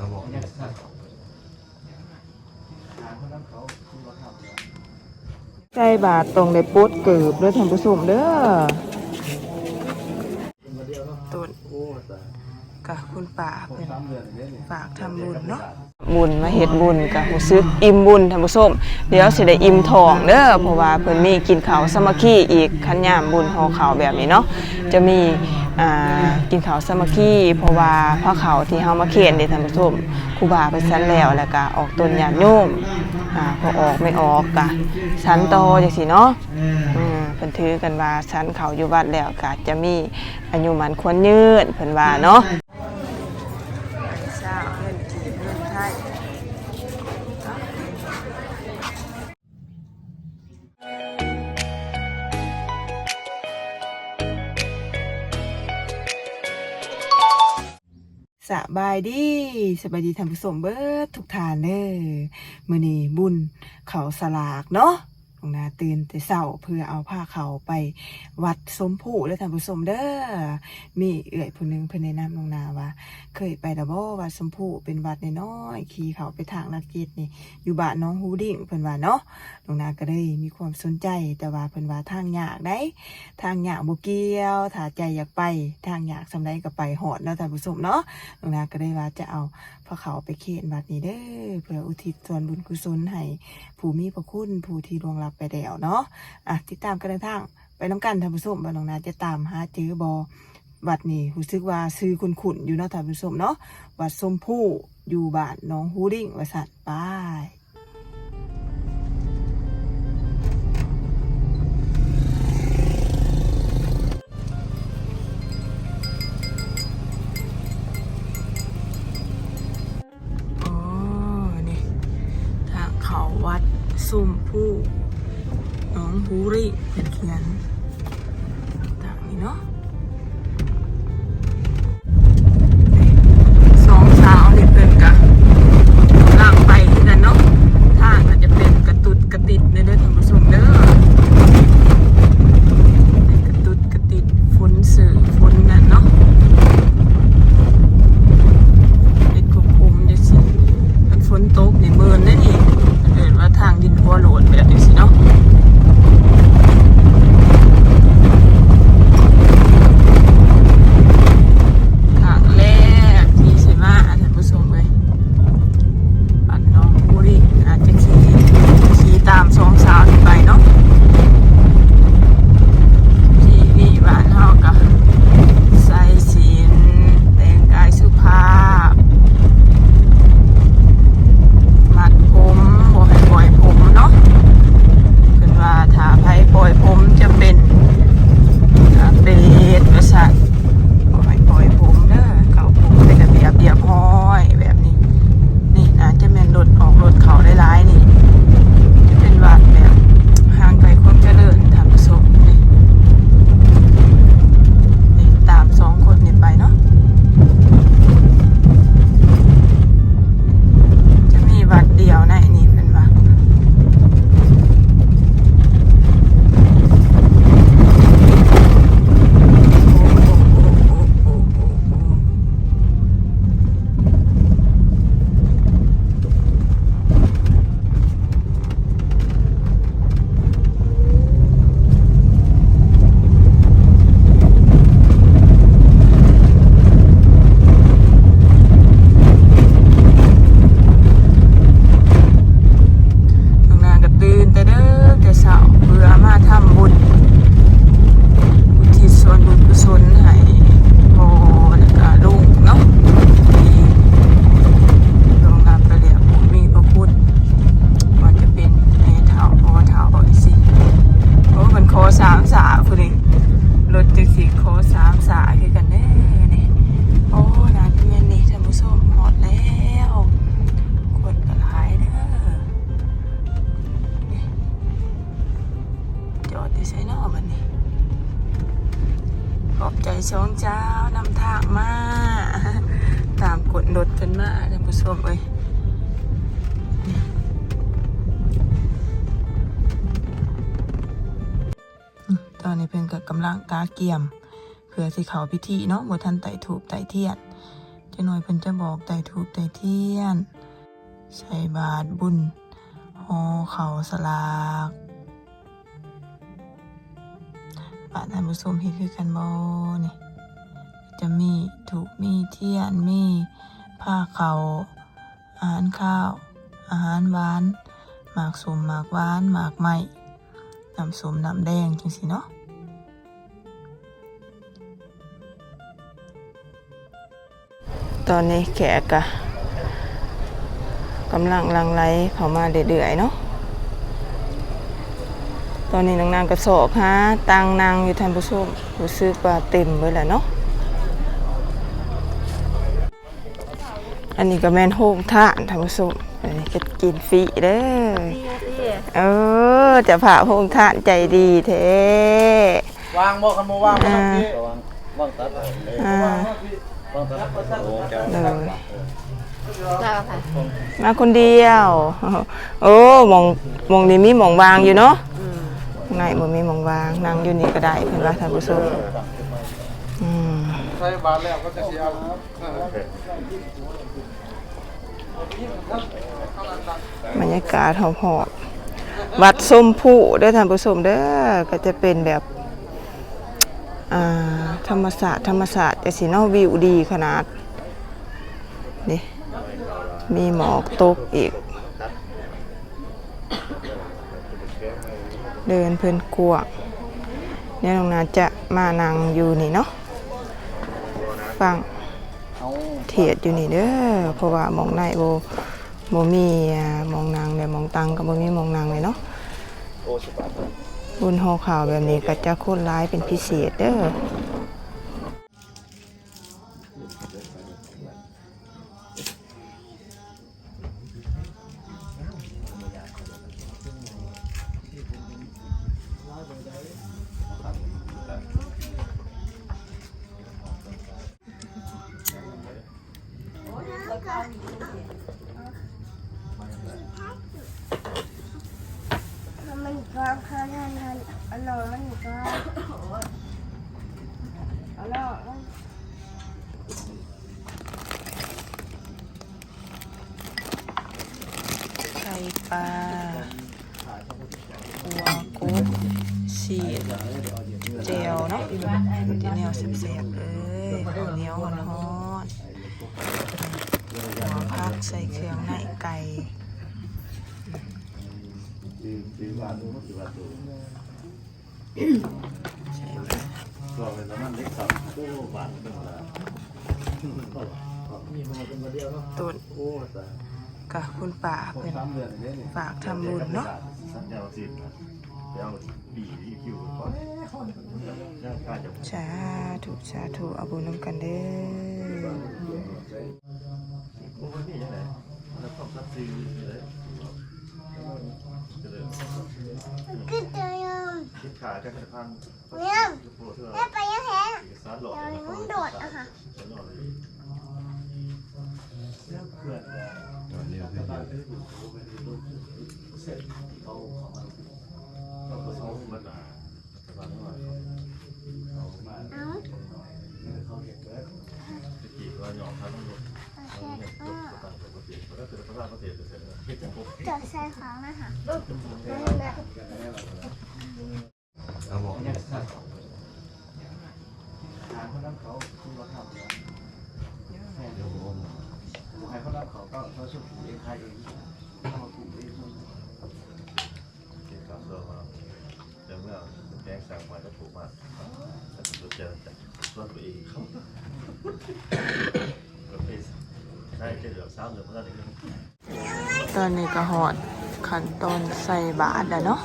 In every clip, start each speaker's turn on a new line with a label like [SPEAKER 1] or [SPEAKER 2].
[SPEAKER 1] เขาบอก
[SPEAKER 2] ยังสั่นหาคนนั้นเขาคือว่าทำแล้ว
[SPEAKER 3] ใจบาทตรงได้ปุ๊ดเกือบด้วยท่านผู้ชมเด้อ
[SPEAKER 2] เป็นมาเดียวเนาะ
[SPEAKER 3] ต้น
[SPEAKER 2] โอ้ตาย
[SPEAKER 3] กับคุณป่า
[SPEAKER 2] พวก
[SPEAKER 3] เพิ่น
[SPEAKER 2] สามเดือนอย่างเงี้ยนี่
[SPEAKER 3] ฝากทำบุญเนาะ บุญมาเฮ็ดบุญกับรู้สึกอิ่มบุญท่านผู้ชมเดี๋ยวสิได้อิ่มท้องเด้อเพราะว่าเพิ่นมีกินข้าวสามัคคีอีกคันยามบุญห่อข้าวแบบนี้เนาะจะมีอ่ากินข้าวสามัคคีเพราะว่าพระเขาวที่เฮามาเขียนเด้ท่านผู้ชมครูบาเพิ่นสันแล้วแล้วก็ออกต้นญาติโยมอ่าพอออกไม่ออกก็สันต่อจังซี่เนาะอืมเพิ่นถือกันว่าชั้นเขาอยู่วัดแล้วก็จะมีอายุมันควรยืนเพิ่นว่าเนาะ บายดีสบายดีท่านผู้ชมเบิดทุกทานเด้อมือนี้บุญเขาสลากเนาะ ลงนาตื่นแต่เช้าเพื่อเอาผ้าเขาไปวัดสมผู้และท่านผู้ชมเด้อมีเอื่อยผู้หนึงเพิ่นแนะนำลงนาว่า เคยไปดับบ่วัดสมผู้เป็นวัดน้อยขี่เขาไปทางนักกิจนี่อยู่บ้านน้องฮูดิ่งเพิ่อนว่าเนาะลงนาก็เลยมีความสนใจแต่ว่าเพิ่อนว่าทางยากได้ ทางยากบ่เกียวถ้าใจอยากไปทางยากสำใดก็ไปหอดเนาะท่านผู้ชมเนาะลงนาก็เลยว่าจะเอาพระเขาไปเขตวัดนี้เด้อเพื่ออุทิศส่วนบุญกุศลให้ผู้มีพระคุณผู้ที่ลวงลับไปแล้วเนาะอะติดตามกันในทางไปน้ำกันท่านผู้ชมบ้านหนองนาจะตามหาเจอบอวัดนี่รู้สึกว่าซื้อคุณขุนอยู่เนาะท่านผู้ชมเนาะวัดสมผู้อยู่บ้านน้องฮูริงวัดสัตว์ป้ายโอ้นี่ทางเขาวัดสมผู้ บูริเขียนต่างนี้เนาะ ตอนนี้เพิ่นก็กำลังกาเกียม เพื่อสิเขาพิธีเนาะบ่ทันไต่ถูกไต่เทียนจะหน่อยเพิ่นจะบอกไต่ถูกไต่เทียน ใส่บาทบุญห่อเขาสลากบาทท่านผู้ชมเฮ็ดคือกันบ่นี่จะมีถูกมีเทียนมีผ้าเขาอาหารข้าว อาหารหวาน หมากสมหมากหวาน หมากไหม้ น้ำส้มน้ำแดงจังสิเนาะตอนนี้แขกอะกำลังลังไหลเข้ามาเรื่อยๆเนาะตอนนี้นางนางกระสอบฮะตังนางอยู่ท่านผู้ชมรู้สึกว่าเต็มเลยแหละเนาะอันนี้ก็แม่นโฮมท่านท่านผู้ชม อันนี้ก็กินฟรีเด้อเออจะผ่าโฮมท่านใจดีแท้
[SPEAKER 2] วางบ่คันบ่วางบ่ต้องพี่วางวางตัดเลย
[SPEAKER 3] อ่า
[SPEAKER 2] วางตัดโอ้แก้ว
[SPEAKER 3] เลย
[SPEAKER 1] ได้ค่ะ
[SPEAKER 3] มาคนเดียว โอ้หมองหมองนี้มีหมองวางอยู่เนาะข้างในบ่มีหมองวางนั่งอยู่นี่ก็ได้เพิ่นว่าท่านผู้ชมอืม
[SPEAKER 2] ใช้บาทแล้วก็จะสิเอา
[SPEAKER 3] บรรยากาศหอบๆวัดส้มผู้เด้อท่านผู้ชมเด้อก็จะเป็นแบบธรรมศาสตร์ธรรมศาสตร์แต่สิเนาะวิวดีขนาดนี่มีหมอกตกอีก เดินเพิ่นกวางเนี่ยน้องนาจะมานั่งอยู่นี่เนาะฟัง
[SPEAKER 2] เอา
[SPEAKER 3] เทียดอยู่นี่เด้อเพราะว่าหมองในโบโบมีอ่าหมองนางเลยมองตังกับโบมีหมองนางเลยเนาะ
[SPEAKER 2] โอ้สิบบาท
[SPEAKER 3] บุญหอข่าวแบบนี้ก็จะโคนร้ายเป็นพิเศษเด้อ
[SPEAKER 1] นว
[SPEAKER 3] แซ่บๆเลยข้าวเหนียวหอนๆหัวผักใส่เครื่องในไก่
[SPEAKER 2] สี่สี่บาทดูมันสี่บาทดู
[SPEAKER 3] ใช่ไหม
[SPEAKER 2] ก็เป็นประมาณเล็กสามโอ้บาทเป็นละมีคนมาเป็นมาเดียวเนาะ
[SPEAKER 3] ต้น
[SPEAKER 2] โอ้แต่
[SPEAKER 3] กับคุณป่า
[SPEAKER 2] พวก
[SPEAKER 3] เป็น
[SPEAKER 2] สามเดือนนี่นี่
[SPEAKER 3] ฝากทำบุญเนาะ
[SPEAKER 4] สัญญาสิบนะเดี๋ยวบีอีคิวก่อนน่าการจะ
[SPEAKER 3] สาธุสาธุเอาบุญนำกันเด้อ
[SPEAKER 4] โอ้ยนี่ยังไงแล้วต้องซัดซีเลยจะเลย
[SPEAKER 1] ก็เจอยัง
[SPEAKER 4] คิดขาจะกระพัง
[SPEAKER 1] เนี่ย
[SPEAKER 4] โปรเทอร์
[SPEAKER 1] แม่ไปยังแห้ง
[SPEAKER 4] เอกรหลอด
[SPEAKER 1] เดี๋ยวมันโดดอะค่ะ
[SPEAKER 4] หลอดเลย
[SPEAKER 2] เพื่อน
[SPEAKER 4] เร็วขึ้นเราก็ซ้อน จะกี่ก็หยอกทั้งรถเอาเนี่ยรถต่างปกติแล้วก็เป็นภาษาปกติเสร็จแล้วคิดจะพบ
[SPEAKER 1] จอดใส่ของนะคะแม่
[SPEAKER 4] เอาบอก
[SPEAKER 2] เนี่ยทางเขาน้ำเขาคุณเราทำเนี่ยเดี๋ยวผมให้เขาน้ำเขาก็เขาสุดเองใครเองเขามาปลูกเอง
[SPEAKER 4] กินข้าวเสริมมา เดี๋ยวเมื่อแกงสั่งมาก็ถูกมากแต่ผมเจอแต่ส่วนตัวเองเขาก็ไปใช่แค่เหลือสามเหลือเท่านั้นเอง
[SPEAKER 3] ตอนนี้ก็หอดขันตอนใส่บาทแล้วเนาะ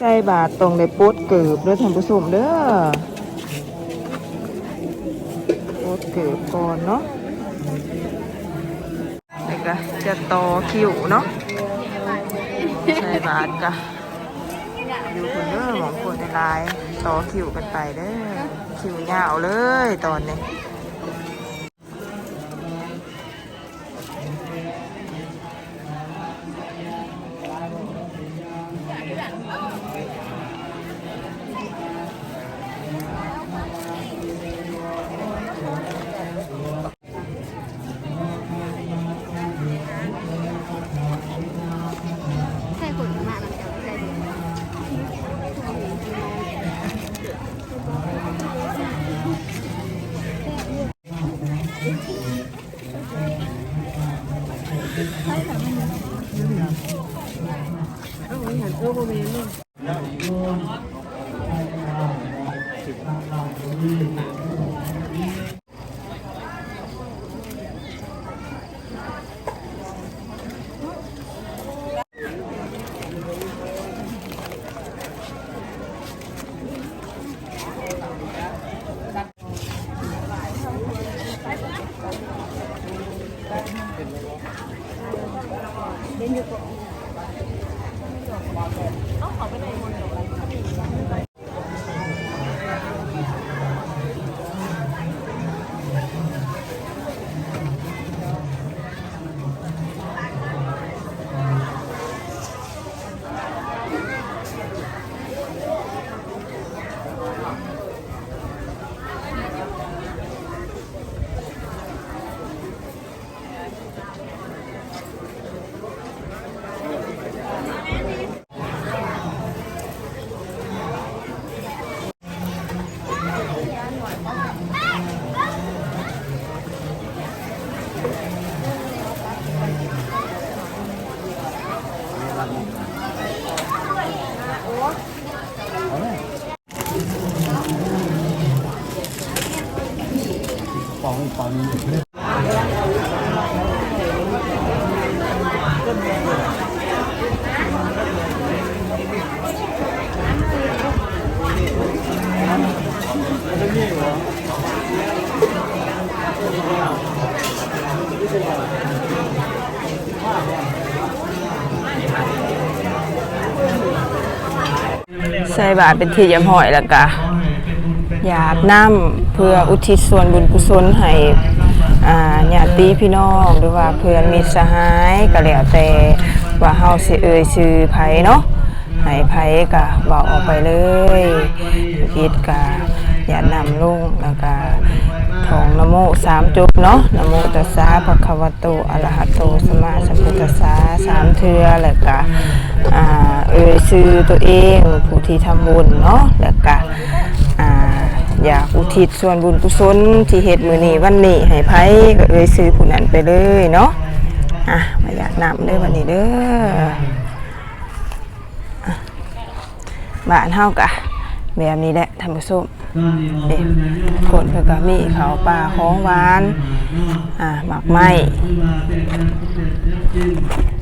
[SPEAKER 3] ใส่บาทตรงในปุ๊ดเกิบด้วยท่านผู้ชมเด้อปุ๊ดเกิบก่อนเนาะ จะต่อคิวเนาะใช่บาทกะอยู่คนเด้อหมองคนในลายต่อคิวกันไปเด้อคิวยาวเลยตอนนี้ ใส่บาตรเป็นที่ยี่ยมหอยแล้วก็ หยาดน้ำเพื่ออุทิศส่วนบุญกุศลให้อ่าญาติพี่น้องหรือว่าเพื่อนมิตรสหายก็แล้วแต่ว่าเฮาสิเอ่ยชื่อไผเนาะให้ไผก็เว้าออกไปเลยคิดก็หยานำลุงแล้วก็ท่องนโมสามจุบเนาะนโมตัสสะภะคะวะโตอะระหะโตสัมมาสัมพุทธัสสะสามเทือแล้วก็เอ่ยชื่อตัวเองผู้ที่ทำบุญเนาะแล้วก็ อยากอุทิศส่วนบุญกุศลที่เฮ็ดมื้อนี้วันนี้ให้ไผก็เอ่ยชื่อผู้นั้นไปเลยเนาะอะมาอยากนำเด้อวันนี้เด้อบ้านเฮากะแบบนี้แหละท่านผู้ชมเด็กคนเพิ่นก็มีข้าปลาของหวาน อ่าหมากไม้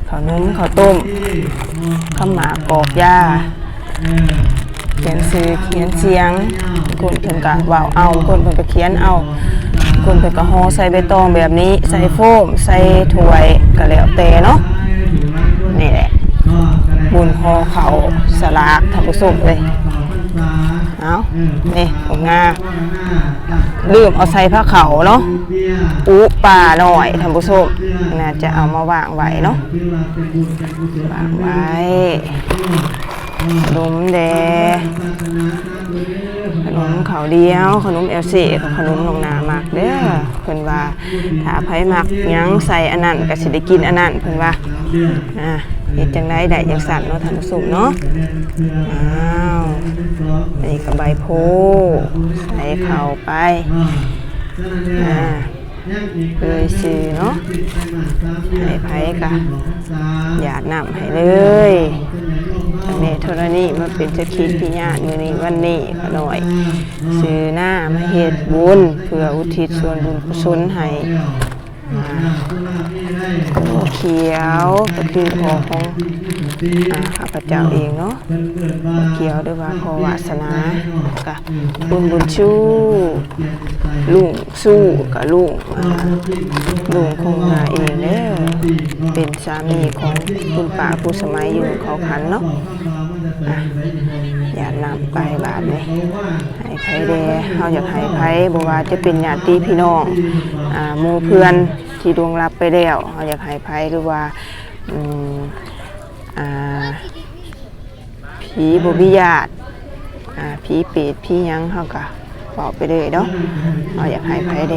[SPEAKER 3] ข้าวนมข้าวต้มข้าวหมากกอกยา เขียนซื้อเขียนเสียงคนเพิ่นก็เว้าเอาคนเพิ่นก็เขียนเอาคนเพิ่นก็ห่อใส่ใบตองแบบนี้ใส่โฟมใส่ถ้วยก็แล้วแต่เนาะนี่แหละบุญห่อเขาสลากท่านผู้ชมเลยเอานี่ผมงาลืมเอาใส่ผ้าเขาวเนาะอุป่าหน่อยท่านผู้ชมน่าจะเอามาวางไว้เนาะวางไว้ ขนมแดงขนมขาวเดียว ขนมเอลซีกับขนมลงนามักเด้อเพิ่นว่าถ้าไผมักยังใส่อันนั้นก็สิได้กินอันนั้นเพิ่นว่าอ่าเฮ็ดจังไดได้จังสั่นเนาะท่านผู้ชมเนาะอ้าวอันนี้ก็ใบโพใส่เข้าไปอ่าเอ้ยซื้อเนาะให้ไผกะหยาดน้ำให้เลย แม่ธรณีมาเป็นจะคิดพิญาณมือนี้วันนี้ก็หน่อย ซื้อหน้ามาเฮ็ดบุญเพื่ออุทิศส่วนบุญกุศลให้ เขียวก็คือพอของข้าพเจ้าเองเนาะเขียวด้วยว่าพอวาสนากับบุญบุญชู้ลุงสู้กับลุงลุงคงมาเองเด้อเป็นสามีของคุณป้าผู้สมัยอยู่เขาขันเนาะ อย่านำไปบาทเลยให้ไผแดเฮาอยากให้ไผบ่ว่าจะเป็นญาติพี่น้องอ่าหมู่เพื่อนที่ดวงรับไปแล้วเฮาอยากให้ไผหรือว่าอืมอ่าผีบ่มีญาติอ่าผีเปรตผีหยังเฮาก็บอกไปเลยเนาะเราอยากให้ไผเด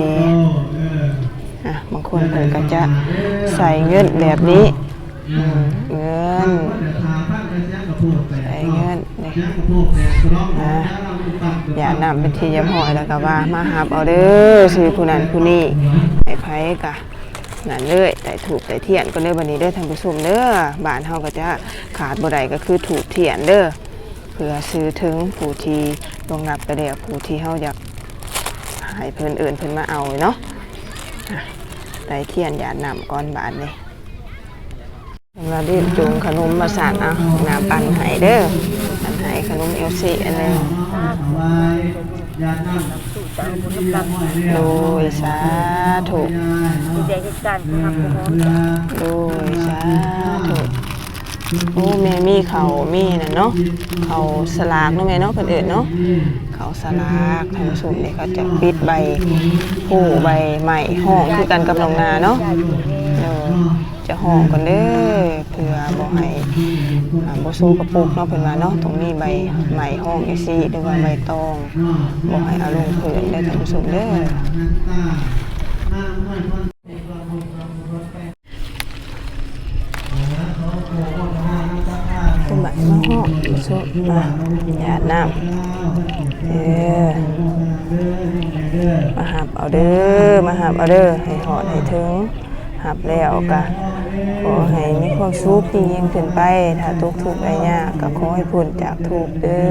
[SPEAKER 3] อะบางคนเพิ่นก็จะใส่เงินแบบนี้เงิน อย่านำเป็นที่ยำหอยแล้วก็ว่ามาหับเอาเด้อซื้อผู้นั้นผู้นี้ไอ้ไผกะนั่นเลยแต่ถูกแต่เทียนก็เลยวันนี้เด้อท่านผู้ชมเด้อบ้านเฮาก็จะขาดบ่ได้ก็คือถูกเทียนเด้อเพื่อซื้อถึงผู้ที่ลงรับไปแล้วผู้ที่เฮาอยากให้เพิ่นเอื่นเพิ่นมาเอาเนาะอะได้เทียนหยาดน้ำก้อนบาทนี่ เราได้จูงขนมมาสั่นเอาน้ำปั่นให้เด้อปันให้ขนมเอลซีอันนึงโดยสาธุ
[SPEAKER 1] ดีใจกันครับผม
[SPEAKER 3] โดยสาธุโอ้แม่มีเขามีน่ะเนาะเขาสลากเนาะแม่เนาะเพิ่นเอิ้นเนาะ เขาสลากท่านผู้ชมนี่เขาจะปิดใบผู้ใบใหม่ห้องคือกันกับลงนาเนาะเออจะห้องกันเด้อเพื่อบ่ให้อ่าบ่สู้กระปุกเนาะเพิ่นว่าเนาะตรงนี้ใบใหม่ห้องจังซี่หรือว่าใบตองบ่ให้เอาลงพื้นเด้อท่านผู้ชมเด้อคุณหมายมาห้องสุมาหยาดน้ำ เออมาหับเอาเด้อมาหับเอาเด้อให้หอดให้ถึงหับแล้วก็ขอให้มีความสุขยิ่งยิ่งขึ้นไป ถ้าทุกทุกข์อะไรยากก็ขอให้พ้นจากทุกเด้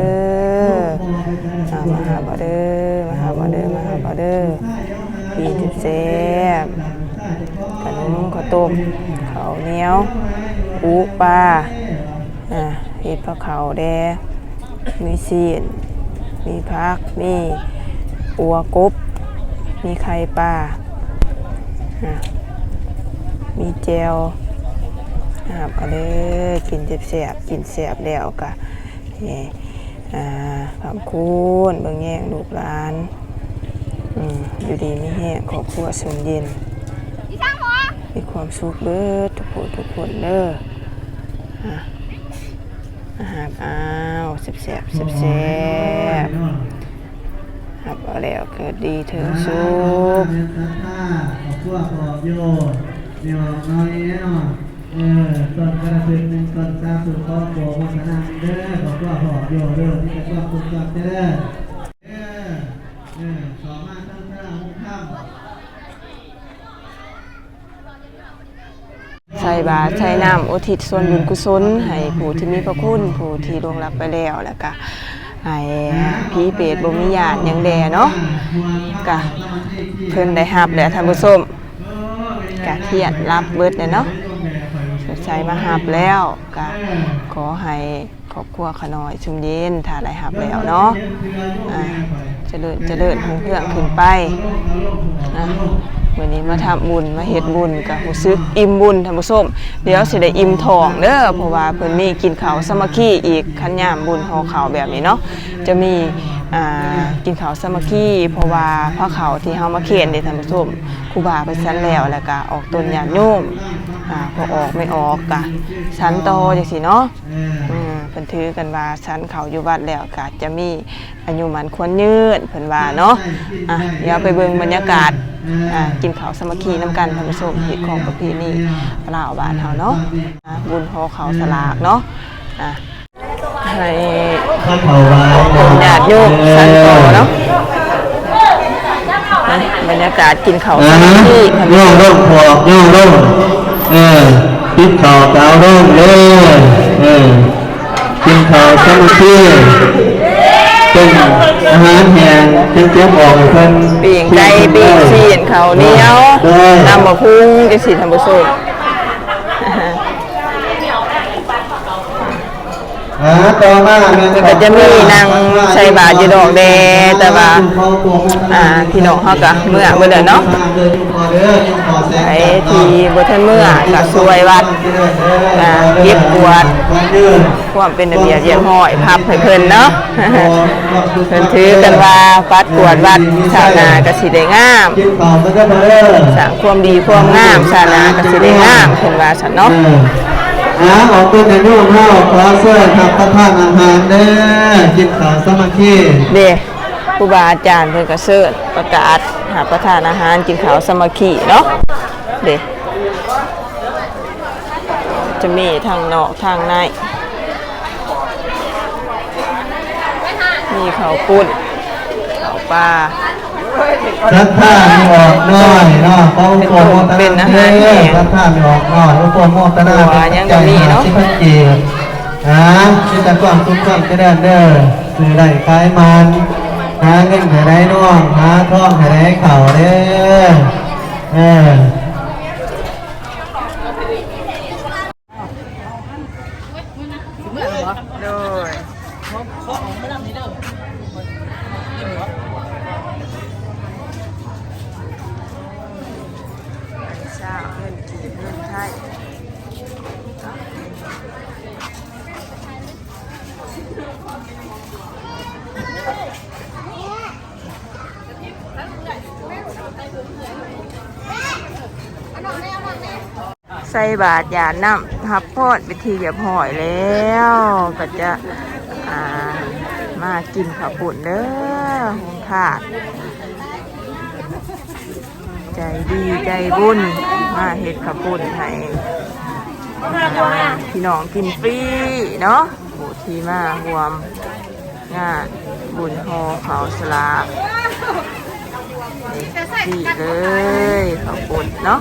[SPEAKER 3] อมาหับเอาเด้อมาหับเอาเด้อมาหับเอาเด้อปีจิบเซบขนมข้าวต้มข้าวเหนียวปูปลาอะเห็ดปลาเขาแดงมีซีน มีพัก มีอัวกบ มีไข่ปลา มีเจลครับเอาเลยกินเจ็บแสบกินแสบแล้วกะนี่อ่าขอบคุณเบางแย่งลูกหลานอืมอยู่ดีไม่แห้งขอบครัวสมเย็นมีความสุขเบิดทุกคนทุกคนเด้ออาหารอ้า แซ่บแซ่บแซ่บแซ่บครับเอาแล้วเกิดดีถึงสุข
[SPEAKER 2] พวกออกโยเดี๋ยวน้อยแน่นอนเออต้นกระเป็นหนึ่งต้นสามสุดข้อโบวัฒนาเด้อบอกว่าหอบโยนเด้อที่จะต้องคุณจับเด้อเออเออสองมาตั้งแต่หกค่ำ
[SPEAKER 3] ใส่บาตรใส่น้ำอุทิศส่วนบุญกุศลให้ผู้ที่มีพระคุณผู้ที่ล่วงลับไปแล้วแล้วก็ให้ผีเปรตบ่มีญาติหยังแดเนาะก็เพิ่นได้รับแล้วท่านผู้ชมก็เทียนรับเบิดเนี่ยเนาะใช้มาหับแล้วก็ขอให้ครอบครัวขน้อยชุมเย็นถ้าได้หับแล้วเนาะอ่าเจริญเจริญหุ่งเพื่องขึ้นไปนะ วันนี้มาทำบุญมาเฮ็ดบุญกับรู้สึกอิ่มบุญท่านผู้ชมเดี๋ยวสิได้อิ่มท้องเด้อเพราะว่าเพิ่นมีกินข้าวสามัคคีอีกคันยามบุญห่อข้าวแบบนี้เนาะจะมี อ่ากินข้าวสามัคคีเพราะว่าพระเขาที่เฮามาเขียนเด้ท่านผู้ชมครูบาไปชั้นแล้วแล้วก็ออกต้นญาติโยมอ่าพอออกไม่ออกกะชั้นโตอจังสิเนาะอืมเพิ่นถือกันว่าชั้นเขาอยู่วัดแล้วก็จะมีอายุมันควรยืนเพิ่นว่าเนาะอะเดี๋ยวไปเบิ่งบรรยากาศอ่ากินข้าวสามัคคีน้ำกันท่านผู้ชมเฮ็ดของประเพณีลาวบ้านเฮาเนาะอะบุญหอเขาสลากเนาะอะ ให้
[SPEAKER 2] ข้าเผาไว้
[SPEAKER 3] เป็นญาติโยมชั้นโตเนาะอะบรรยากาศกินข้าวสามัคคีท่านผู้
[SPEAKER 2] ย่
[SPEAKER 3] ช
[SPEAKER 2] อง
[SPEAKER 3] ม
[SPEAKER 2] ร่มพอกย่องร่มเออปิดข่าวกาวร่มเลยเออกินข่าวสมุทรีเป็นอาหารแห้งเป็นเจี๊ยบออกเพิ่น
[SPEAKER 3] ปีงไก่ปีงชีนเขาวเหนียว
[SPEAKER 2] ได้
[SPEAKER 3] น้ำมะพุงจะสีทำบุษบ
[SPEAKER 2] อ่าต่อมาแม่
[SPEAKER 3] ก็จะมีนางใส่บาตรอยู่ดอกแดแต่ว่าอ่าพี่น้องเขาก็เมื่อเมื่อเดือนเนาะไอ้ที่บทันเมื่อก็สวยวัดอ่าเก็บกวาดความเป็นระเบียบเรียบร้อยพับให้เพิ่นเนาะเพิ่นถือกันว่าปัดกวาดวัดชาวนาก็สิได้งาม
[SPEAKER 2] กินข่าวมันก็มาเออ
[SPEAKER 3] สร้างความดีความงามชาวนาก็สิได้งามเพิ่นว่าซั่นเนาะ
[SPEAKER 2] อ่าออกเป็นในโน้มเล่าขอเสื้อครับประทานอาหารเด้อกินขาวสามัคคี
[SPEAKER 3] เด้ครูบาอาจารย์เพิ่นก็เชิญประกาศหาประทานอาหารกินข้าวสามัคคีเนาะเด้จะมีทางนอกทางในมีข้าวปุ้นข้าวปลา
[SPEAKER 2] รักผ้ามีออกน้อยเนาะเขาอุปโมทนา
[SPEAKER 3] เป็นอาหารแห้
[SPEAKER 2] เด้
[SPEAKER 3] ง
[SPEAKER 2] รักผ้ามีออกน้อยอุปโมทนา
[SPEAKER 3] หัวยังก็มีเนาะ
[SPEAKER 2] สิพันเกียรติอ่าที่จะกว้างทุกข์ความเจริญเด้อสื่อได้คล้ายมันหาเงินให้ได้น้องหาทองให้ได้เข่าเด้อเออ
[SPEAKER 3] โดยเช้าเงินกีบเงินไทย ใส่บาทยาน้ำทับพอดไปทีเรียบร้อยแล้ว ก็จะามากินข้าวปุ่นเด้อหงขาดใจดีใจบุญมาเฮ็ดข้าวปุ่นให้พี่น้องกินฟรีเนาะผู้ทีมารวมงานบุญฮอเขาวสลากดีเลยข้าวปุ่นเนาะ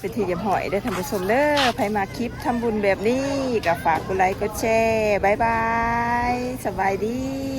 [SPEAKER 3] เป็นทีเยี่ยมหอยได้ท่านผู้ชมเด้อใครมาคลิปทำบุญแบบนี้ก็ฝากกดไลค์กดแชร์บายบาย สบายดี